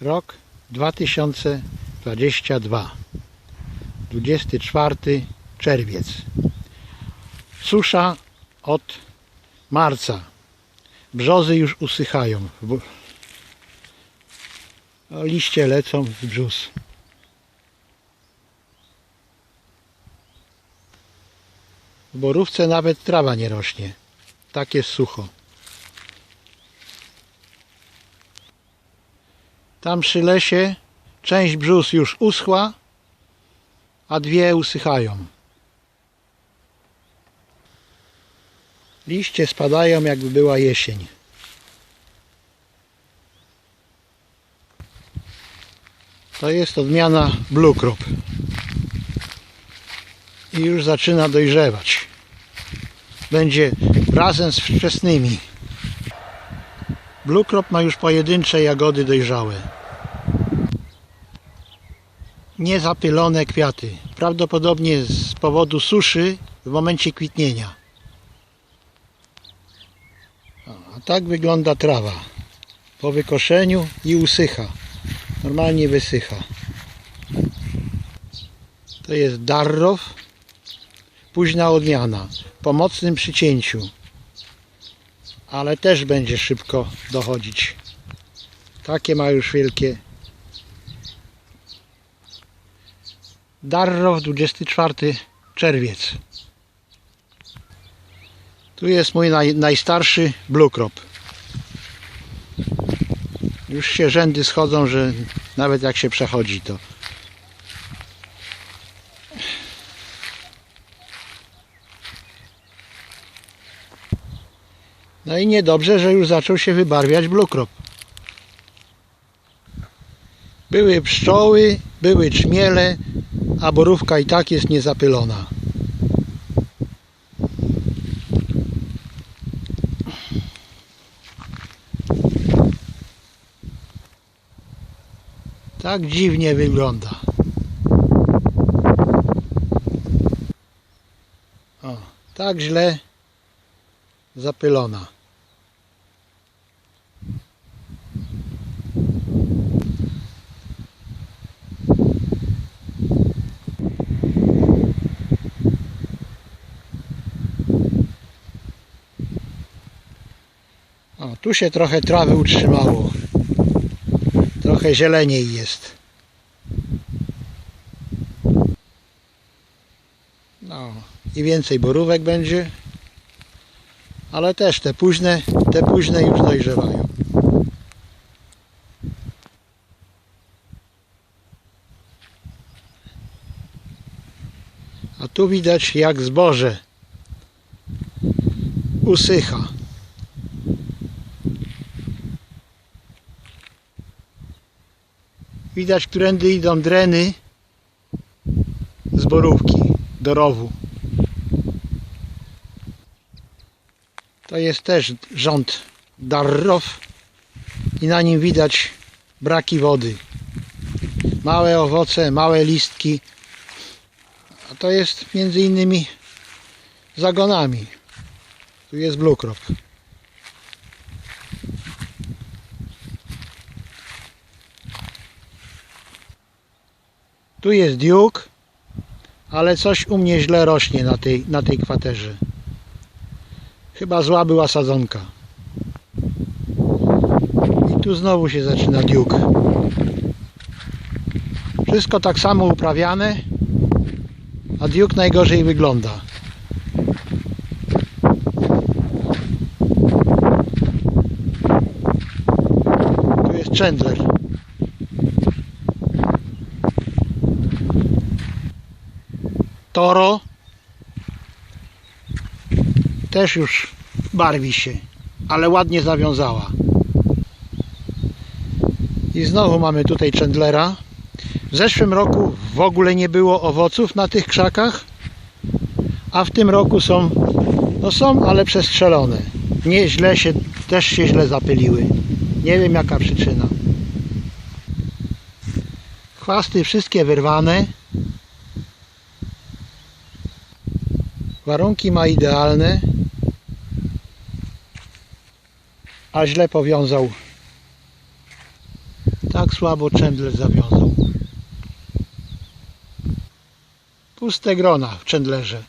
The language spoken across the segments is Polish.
Rok 2022. 24 czerwiec. Susza od marca. Brzozy już usychają. Bo- o, Liście lecą z brzus. W borówce nawet trawa nie rośnie. Tak jest sucho. Tam przy lesie część brzus już uschła, a dwie usychają. Liście spadają jakby była jesień. To jest odmiana Blue Crop. I już zaczyna dojrzewać. Będzie razem z wczesnymi. Blue Crop ma już pojedyncze jagody dojrzałe. Niezapylone kwiaty. Prawdopodobnie z powodu suszy w momencie kwitnienia. A tak wygląda trawa. Po wykoszeniu i usycha. Normalnie wysycha. To jest darrow. Późna odmiana. Po mocnym przycięciu. Ale też będzie szybko dochodzić. Takie ma już wielkie. Darrow 24 czerwiec. Tu jest mój naj, najstarszy Blue Crop. Już się rzędy schodzą, że nawet jak się przechodzi to. No i niedobrze, że już zaczął się wybarwiać Blue Crop. Były pszczoły, były czmiele, a borówka i tak jest niezapylona. Tak dziwnie wygląda. O, tak źle zapylona. O, tu się trochę trawy utrzymało. Trochę zieleniej jest. No i więcej borówek będzie. Ale też te późne, te późne już dojrzewają. A tu widać jak zboże usycha. Widać, którędy idą dreny z borówki do rowu. To jest też rząd Darrow i na nim widać braki wody. Małe owoce, małe listki. A to jest między innymi zagonami. Tu jest Blue Crop. Tu jest Duke, ale coś u mnie źle rośnie na tej, na tej kwaterze. Chyba zła była sadzonka. I tu znowu się zaczyna Duke. Wszystko tak samo uprawiane, a Duke najgorzej wygląda. Tu jest Chandler. Toro też już barwi się, ale ładnie zawiązała. I znowu mamy tutaj Chandlera. W zeszłym roku w ogóle nie było owoców na tych krzakach, a w tym roku są, no są, ale przestrzelone. Nie źle się, też się źle zapyliły. Nie wiem jaka przyczyna. Chwasty wszystkie wyrwane. Warunki ma idealne. A źle powiązał. Tak słabo czędler zawiązał. Puste grona w czędlerze.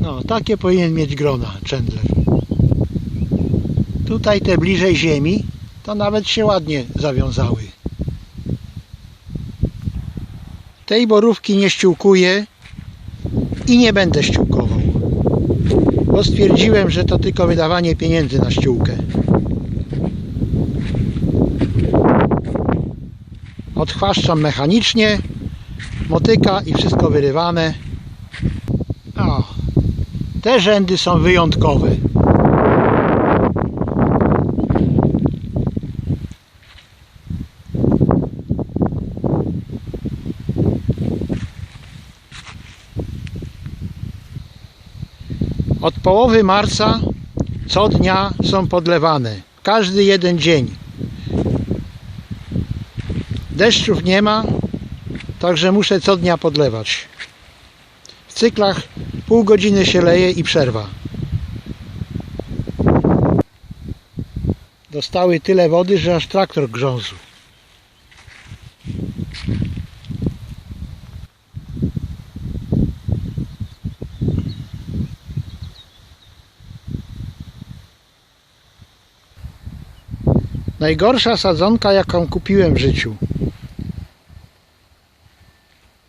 No, takie powinien mieć grona czędler. Tutaj te bliżej ziemi, to nawet się ładnie zawiązały. Tej borówki nie ściółkuję i nie będę ściółkował. Bo stwierdziłem, że to tylko wydawanie pieniędzy na ściółkę. Odchwaszczam mechanicznie, motyka i wszystko wyrywane. O, te rzędy są wyjątkowe. Od połowy marca co dnia są podlewane. Każdy jeden dzień. Deszczów nie ma, także muszę co dnia podlewać. W cyklach pół godziny się leje i przerwa. Dostały tyle wody, że aż traktor grzązł. Najgorsza sadzonka, jaką kupiłem w życiu.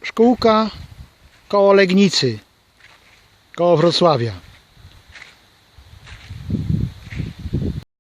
Szkółka koło Legnicy, koło Wrocławia.